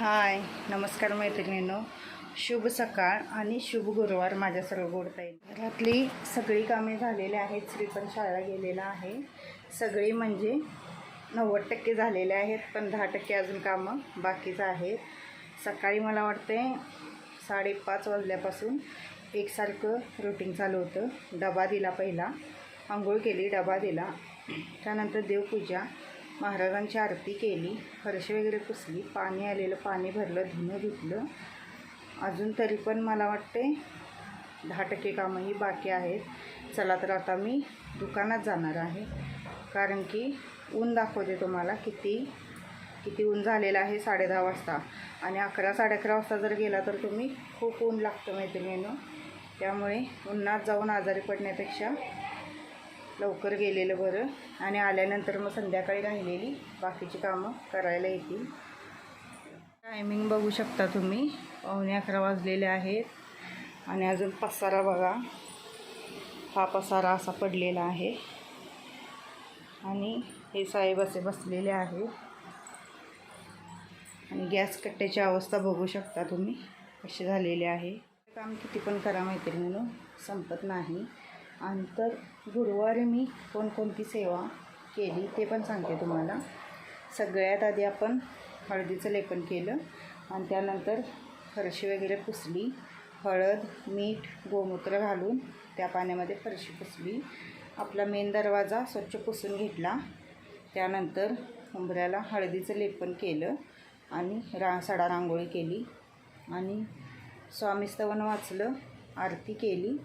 हाय नमस्कार मैत्रिणींनो. शुभ सकाळ आणि शुभ गुरुवार माझ्या सर्व गोडताई घरातली सगळी कामे झालेली आहेत. श्री पण शाळेला गेलेला आहे. सगळी म्हणजे नव्वद टक्के झालेले आहेत पण दहा टक्के अजून कामं बाकीचं आहेत. सकाळी मला वाटते साडेपाच वाजल्यापासून एकसारखं रुटीन चालू होतं. डबा दिला पहिला. आंघोळ केली डबा दिला. त्यानंतर देवपूजा. महाराजांची आरती केली फरशी वगैरे पुसली पाणी आलेलं पाणी भरलं धुणं धुतलं. अजून तरी पण मला वाटते दहा टक्के कामंही बाकी आहेत. चला तर आता मी दुकानात जाणार आहे. कारण की ऊन दाखवते तुम्हाला किती किती ऊन झालेलं आहे साडेदहा वाजता. आणि अकरा साडे अकरा वाजता जर गेला तर तुम्ही खूप ऊन लागतं मैत्रिणीनं. त्यामुळे उन्हात जाऊन आजारी पडण्यापेक्षा लवकर गेलेलं बरं. आणि आल्यानंतर मग संध्याकाळी राहिलेली. बाकीची कामं करायला येतील. टायमिंग बघू शकता तुम्ही. पावणे अकरा वाजलेले आहेत. आणि अजून पसारा बघा. हा पसारा असा पडलेला आहे. आणि हे साहेब असे बसलेले आहेत. आणि गॅस कट्ट्याची अवस्था बघू शकता तुम्ही. कशी झालेली आहे. काम किती पण करा मैत्रिणीनं. संपत नाही. आणि तर गुरुवारी मी कोणकोणती सेवा केली ते पण सांगते तुम्हाला. सगळ्यात आधी आपण हळदीचं लेपन केलं आणि त्यानंतर फरशी वगैरे पुसली. हळद मीठ गोमूत्र घालून त्या पाण्यामध्ये फरशी पुसली. आपला मेन दरवाजा स्वच्छ पुसून घेतला. त्यानंतर उंबऱ्याला हळदीचं लेपन केलं आणि रा सडा रांगोळी केली. आणि स्वामीस्तवन वाचलं आरती केली.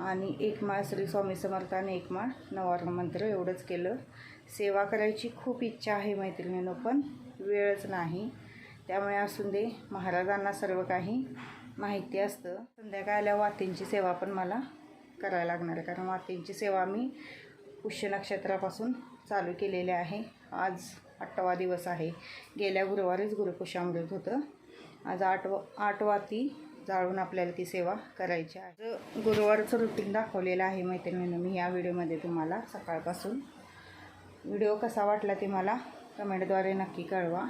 आणि एक माळ श्री स्वामी समर्थाने एक माळ नवारा मंत्र एवढंच केलं. सेवा करायची खूप इच्छा आहे मैत्रिणीनं पण वेळच नाही. त्यामुळे असून दे महाराजांना सर्व काही माहिती असतं. संध्याकाळ वातींची सेवा पण मला करायला लागणार आहे. कारण वातींची सेवा मी पुष्य नक्षत्रापासून चालू केलेली आहे. आज आठवा दिवस आहे. गेल्या गुरुवारीच गुरुपुष्यामृत होतं. आज आठ आठ वाती जाळून आपल्याला ती सेवा करायची आहे. गुरुवारचं रुटीन दाखवलेलं आहे मैत्रिणीनं मी या व्हिडिओमध्ये तुम्हाला सकाळपासून. व्हिडिओ कसा वाटला ते मला कमेंटद्वारे नक्की कळवा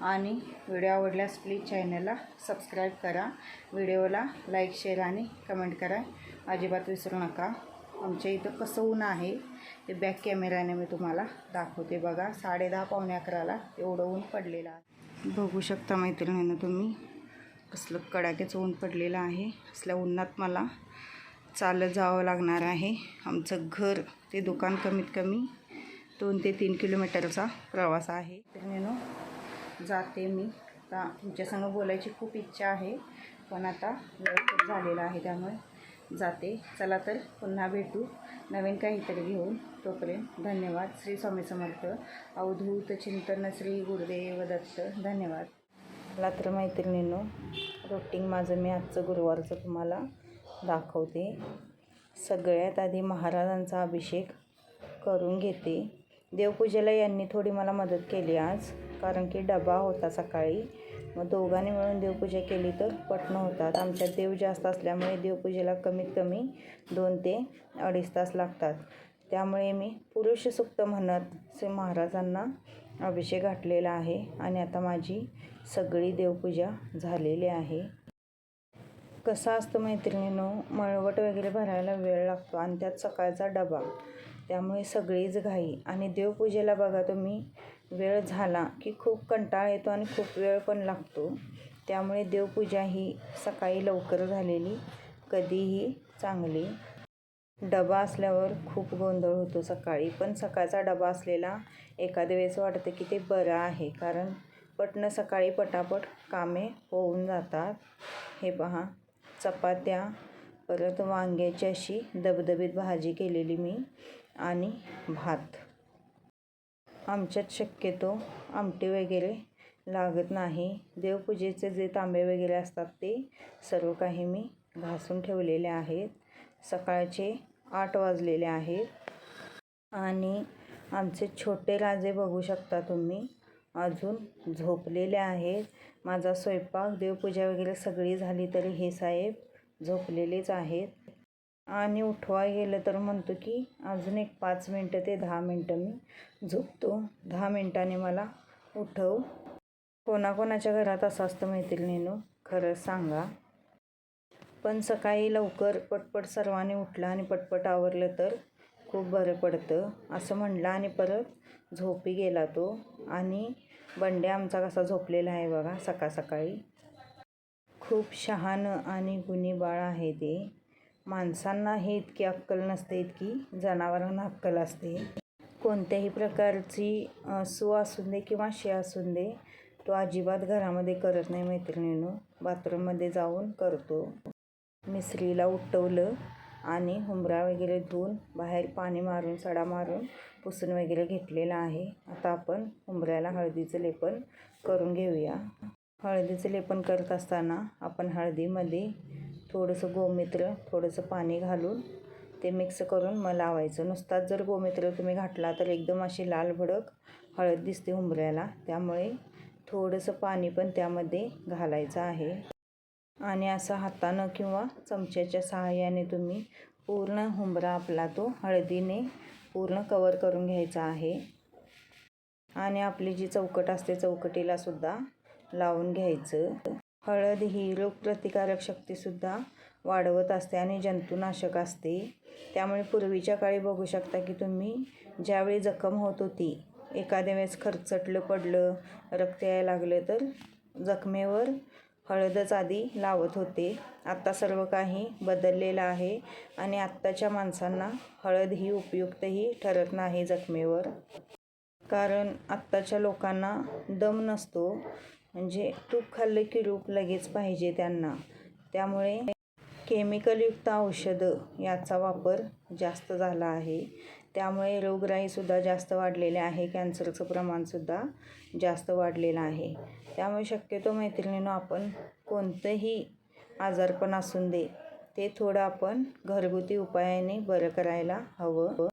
आणि व्हिडिओ आवडल्यास प्लीज चॅनलला सबस्क्राईब करा. व्हिडिओला लाईक शेअर आणि कमेंट करा. अजिबात विसरू नका. आमच्या इथं कसं ऊन आहे ते बॅक कॅमेऱ्याने मी तुम्हाला दाखवते बघा. साडे दहा पावणे अकराला एवढं ऊन पडलेलं आहे. बघू शकता मैत्रिणीनं तुम्ही. कसलं कडाक्याचं ऊन पडलेलं आहे. असल्या उन्हात मला चालत जावं लागणार आहे. आमचं घर ते दुकान कमीत कमी दोन ते तीन किलोमीटरचा प्रवास आहे. मेनो जाते मी. आता तुमच्यासंग बोलायची खूप इच्छा आहे पण आता वेळ खूप झालेला आहे त्यामुळे जाते. चला तर पुन्हा भेटू. नवीन काहीतरी घेऊन. तोपर्यंत धन्यवाद. श्री स्वामी समर्थ. अवधूत चिंतन श्री गुरुदेव दत्त. धन्यवाद. मला तर मैत्रिणींनो रुटीन माझं मी आजचं गुरुवारचं तुम्हाला दाखवते. सगळ्यात आधी महाराजांचा अभिषेक करून घेते. देवपूजेला यांनी थोडी मला मदत केली आज कारण की डबा होता सकाळी. मग दोघांनी मिळून देवपूजा केली तर पटणं होतात. आमच्यात देव जास्त असल्यामुळे देवपूजेला कमीत कमी दोन ते अडीच तास लागतात. त्यामुळे मी पुरुष सुक्त म्हणत श्री महाराजांना अभिषेक घातलेला आहे आणि आता माझी सगळी देवपूजा झालेली आहे. कसं असतं मैत्रिणीनो मळवट वगैरे भरायला वेळ लागतो आणि त्यात सकाळचा डबा. त्यामुळे सगळीच घाई. आणि देवपूजेला बघा तुम्ही वेळ झाला की खूप कंटाळा येतो आणि खूप वेळ पण लागतो. त्यामुळे देवपूजा ही सकाळी लवकर झालेली कधीही चांगली डबा असल्यावर खूप गोंधळ होतो सकाळी. पण सकाळचा डबा असलेला एखाद्या वेळेस वाटतं की ते बरं आहे. कारण पटणं सकाळी पटापट कामे होऊन जातात. हे पहा चपात्या परत वांग्याची अशी दबदबीत भाजी केलेली मी आणि भात. आमच्यात शक्यतो आमटी वगैरे लागत नाही. देवपूजेचे जे तांबे वगैरे असतात ते सर्व काही मी घासून ठेवलेले आहेत. सकाळचे आठ वाजलेले आहेत आणि आमचे छोटे राजे बघू शकता तुम्ही. अजून झोपलेले आहेत. माझा स्वयंपाक देवपूजा वगैरे सगळी झाली तरी हे साहेब झोपलेलेच आहेत. आणि उठवाय गेलं तर म्हणतो की अजून एक पाच मिनटं ते दहा मिनटं मी झोपतो. दहा मिनटाने मला उठव. कोणाकोणाच्या घरात असं असतं मैत्रिणीनं खरं सांगा. पण सकाळी लवकर पटपट सर्वांनी उठलं आणि पटपट आवरलं तर खूप बरं पडतं असं म्हणलं आणि परत झोपी गेला तो. आणि बंडे आमचा कसा झोपलेला आहे बघा सकाळ सकाळी. खूप शहाण आणि गुणी बाळ आहे ते. माणसांना हे इतकी अक्कल नसते इतकी जनावरांना अक्कल असते. कोणत्याही प्रकारची सू असून दे किंवा शे असून दे तो अजिबात घरामध्ये करत नाही मैत्रिणीनं. बाथरूममध्ये जाऊन करतो. मिसरीला उठवलं आणि हुंबरा वगैरे धुवून बाहेर पाणी मारून सडा मारून पुसून वगैरे घेतलेला आहे. आता आपण हुंबऱ्याला हळदीचं लेपन करून घेऊया. हळदीचं लेपन करत असताना आपण हळदीमध्ये थोडंसं गोमित्र थोडंसं पाणी घालून ते मिक्स करून मग लावायचं. नुसताच जर गोमित्र तुम्ही घातला तर एकदम अशी लाल भडक हळद दिसते हुमऱ्याला. त्यामुळे थोडंसं पाणी पण त्यामध्ये घालायचं आहे. आणि असं हातानं किंवा चमच्याच्या सहाय्याने तुम्ही पूर्ण हुंबरा आपला तो हळदीने पूर्ण कवर करून घ्यायचा आहे. आणि आपली जी चौकट असते चौकटीला सुद्धा लावून घ्यायचं. हळद ही रोगप्रतिकारक शक्तीसुद्धा वाढवत असते आणि जंतुनाशक असते. त्यामुळे पूर्वीच्या काळी बघू शकता की तुम्ही ज्यावेळी जखम होत होती एखाद्या वेळेस खरचटलं पडलं रक्त यायला लागलं तर जखमेवर हळदच आधी लावत होते. आत्ता सर्व काही बदललेलं आहे आणि आत्ताच्या माणसांना हळद ही उपयुक्तही ठरत नाही जखमेवर. कारण आत्ताच्या लोकांना दम नसतो. म्हणजे तूप खाल्लं की रूप लगेच पाहिजे त्यांना. त्यामुळे केमिकलयुक्त औषधं याचा वापर जास्त झाला आहे. त्यामुळे रोगराईसुद्धा जास्त वाढलेले आहे. कॅन्सरचं प्रमाणसुद्धा जास्त वाढलेलं आहे. त्यामुळे शक्यतो मैत्रिणीनं आपण कोणतंही आजारपण असून दे ते थोडं आपण घरगुती उपायाने बरं करायला हवं.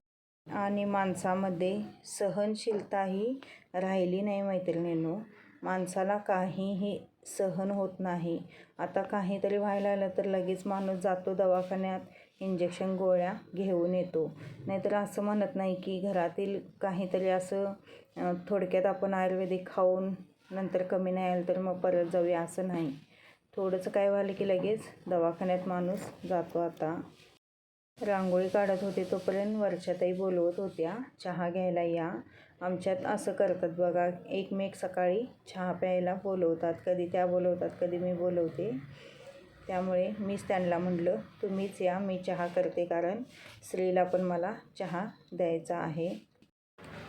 आणि माणसामध्ये सहनशीलताही राहिली नाही मैत्रिणींनो. माणसाला काहीही सहन होत नाही. आता काहीतरी व्हायला आलं तर लगेच माणूस जातो दवाखान्यात. इंजेक्शन गोळ्या घेऊन येतो. नाहीतर असं म्हणत नाही की घरातील काहीतरी असं थोडक्यात आपण आयुर्वेदिक खाऊन नंतर कमी नाही आलं तर मग परत जाऊया असं नाही. थोडंसं काय व्हायला की लगेच दवाखान्यात माणूस जातो आता. रांगोळी काढत होते तोपर्यंत वरच्यातही बोलवत होत्या चहा घ्यायला या. आमच्यात असं करतात बघा एकमेक सकाळी चहा प्यायला बोलवतात. कधी त्या बोलवतात कधी मी बोलवते. त्यामुळे मीच त्यांना म्हटलं तुम्हीच या मी चहा करते कारण स्त्रीला पण मला चहा द्यायचा आहे.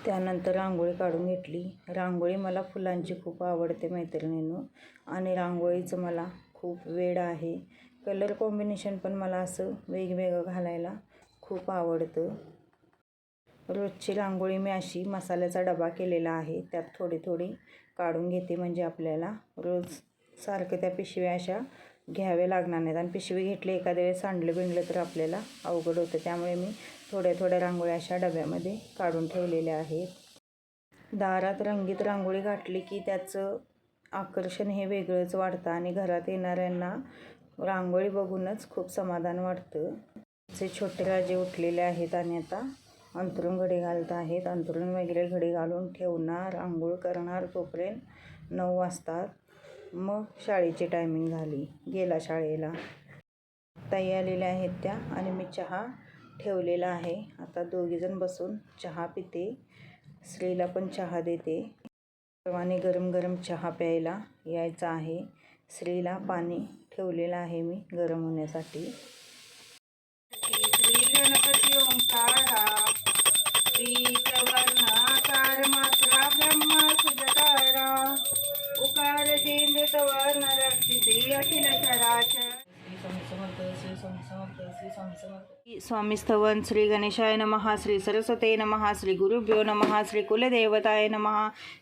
त्यानंतर रांगोळी काढून घेतली. रांगोळी मला फुलांची खूप आवडते मैत्रिणींनो आणि रांगोळीचं मला खूप वेड आहे. कलर कॉम्बिनेशन पण मला असं वेगवेगळं घालायला खूप आवडतं. रोजची रांगोळी मी अशी मसाल्याचा डबा केलेला आहे त्यात थोडी थोडी काढून घेते. म्हणजे आपल्याला रोज सारखं त्या पिशव्या अशा घ्यावे लागणार नाहीत. आणि पिशवी घेतली एखाद्या वेळेस सांडलं बिंडलं तर आपल्याला अवघड होतं. त्यामुळे मी थोड्या थोड्या रांगोळ्या अशा डब्यामध्ये काढून ठेवलेल्या आहेत. दारात रंगीत रांगोळी घातली की त्याचं आकर्षण हे वेगळंच वाढतं आणि घरात येणाऱ्यांना रांगोळी बघूनच खूप समाधान वाटतं. जे छोटे राजे उठलेले आहेत आणि आता अंथरूण घडी घालत आहेत. अंथरूण वगैरे घडी घालून ठेवणार आंघोळ करणार तोपर्यंत नऊ वाजतात. मग शाळेची टायमिंग झाली. गेला शाळेला. ताई आलेल्या आहेत त्या आणि मी चहा ठेवलेला आहे. आता दोघीजण बसून चहा पिते. स्त्रीला पण चहा देते. सर्वांनी गरम गरम चहा प्यायला यायचा आहे. स्त्रीला पाणी ठेवलेलं आहे मी गरम होण्यासाठी. Tone. स्वामिस्तवन श्री गणेशाय नमः श्री सरस्वते नमः श्री गुरुभ्यो नमः श्री कुलदेवताय नमः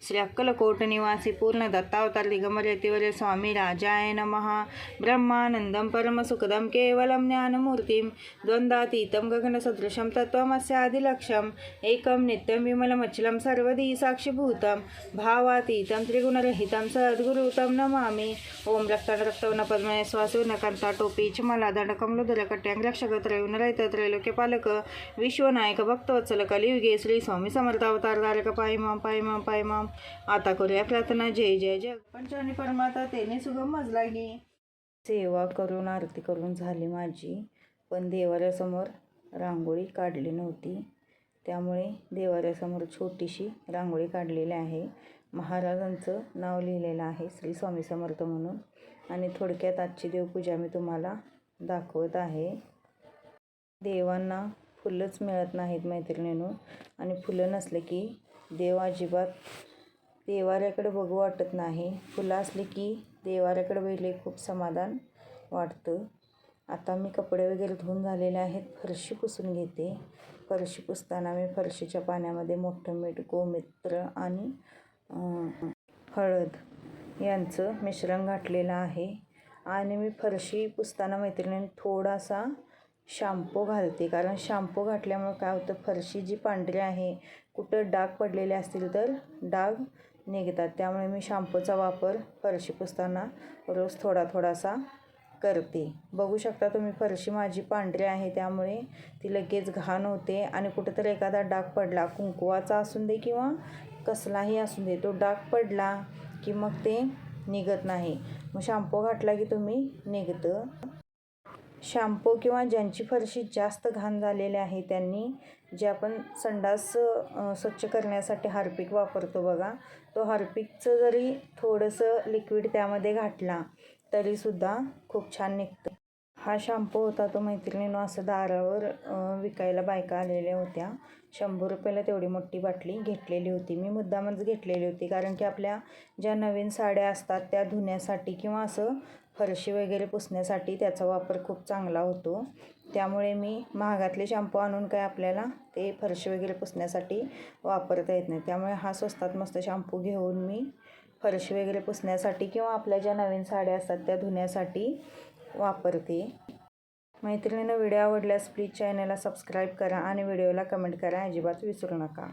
श्री अक्कलकोट निवासी पूर्ण दत्तावतार दिगंबर स्वामी राजाय नमः। ब्रह्मानंदम परमसुखदं केवलं ज्ञानमूर्तिं द्वन्द्वातीतं गगनसदृशं तत्त्वमस्यादिलक्ष्यम् एकं नित्यं विमलमचलं सर्वदी साक्षिभूतं भावातीतं त्रिगुणरहितं सद्गुरुतं नमामि। ॐ रक्तं पद्मय श्वासो नकर्ता टोपी मला दंडकमलो दरकट्यांग रक्षक त्रयून रहित पालक विश्वनायक भक्तवत्सल कलियुगे श्री स्वामी समर्थ अवतार धारक पायमाम पायमाम पायमाम आता करूया प्रार्थना जय जय जय। पंचानी परमाता तेने सुगम मजला गे सेवा करून आरती करून झाली माझी पण देवाऱ्यासमोर रांगोळी काढली नव्हती. त्यामुळे देवाऱ्यासमोर छोटीशी रांगोळी काढलेली आहे. महाराजांचं नाव लिहिलेलं आहे श्री स्वामी समर्थ म्हणून. आणि थोडक्यात आजची देवपूजा मी तुम्हाला दाखवत आहे. देवांना फुलंच मिळत नाहीत मैत्रिणींनो. आणि फुलं नसले की देव अजिबात देवाऱ्याकडे बघू वाटत नाही. फुलं असली की देवाऱ्याकडे बघितले खूप समाधान वाटतं. आता मी कपडे वगैरे धुवून झालेले आहेत. फरशी पुसून घेते. फरशी पुसताना मी फरशीच्या पाण्यामध्ये मोठं मीठ गोमित्र आणि हळद यांचं मिश्रण घातलेलं आहे. आणि मी फरशी पुसताना मैत्रिणींनी थोडासा शॅम्पू घालते. कारण शॅम्पू घातल्यामुळे काय होतं फरशी जी पांढरी आहे कुठं डाग पडलेले असतील तर डाग निघतात. त्यामुळे मी शॅम्पूचा वापर फरशी पुसताना रोज थोडा थोडासा करते. बघू शकता तुम्ही फरशी माझी पांढरी आहे त्यामुळे ती लगेच घाण होते. आणि कुठंतरी एखादा डाग पडला कुंकवाचा असून दे किंवा कसलाही असू दे तो डाग पडला की मग ते निघत नाही. मग शॅम्पू घातला की तुम्ही निघतं. शॅम्पू किंवा ज्यांची फरशी जास्त घाण झालेली आहे त्यांनी जे आपण संडास स्वच्छ करण्यासाठी हार्पिक वापरतो बघा तो हार्पिकचं जरी थोडंसं लिक्विड त्यामध्ये घातला तरीसुद्धा खूप छान निघतं. हा शॅम्पू होता तो मैत्रिणीनं असं दारावर विकायला बायका आलेल्या होत्या. शंभर रुपयाला तेवढी मोठी बाटली घेतलेली होती. मी मुद्दामच घेतलेली होती कारण की आपल्या ज्या नवीन साड्या असतात त्या धुण्यासाठी किंवा असं फरशी वगैरे पुसण्यासाठी त्याचा वापर खूप चांगला होतो. त्यामुळे मी महागातले शॅम्पू आणून काय आपल्याला ते फरशी वगैरे पुसण्यासाठी वापरता येत नाही. त्यामुळे हा स्वस्तात मस्त शॅम्पू घेऊन मी फरशी वगैरे पुसण्यासाठी किंवा आपल्या ज्या नवीन साड्या असतात त्या धुण्यासाठी वापरते. मैत्रिणीनं व्हिडिओ आवडल्यास प्लीज चॅनलला सबस्क्राईब करा आणि व्हिडिओला कमेंट करा अजिबात विसरू नका.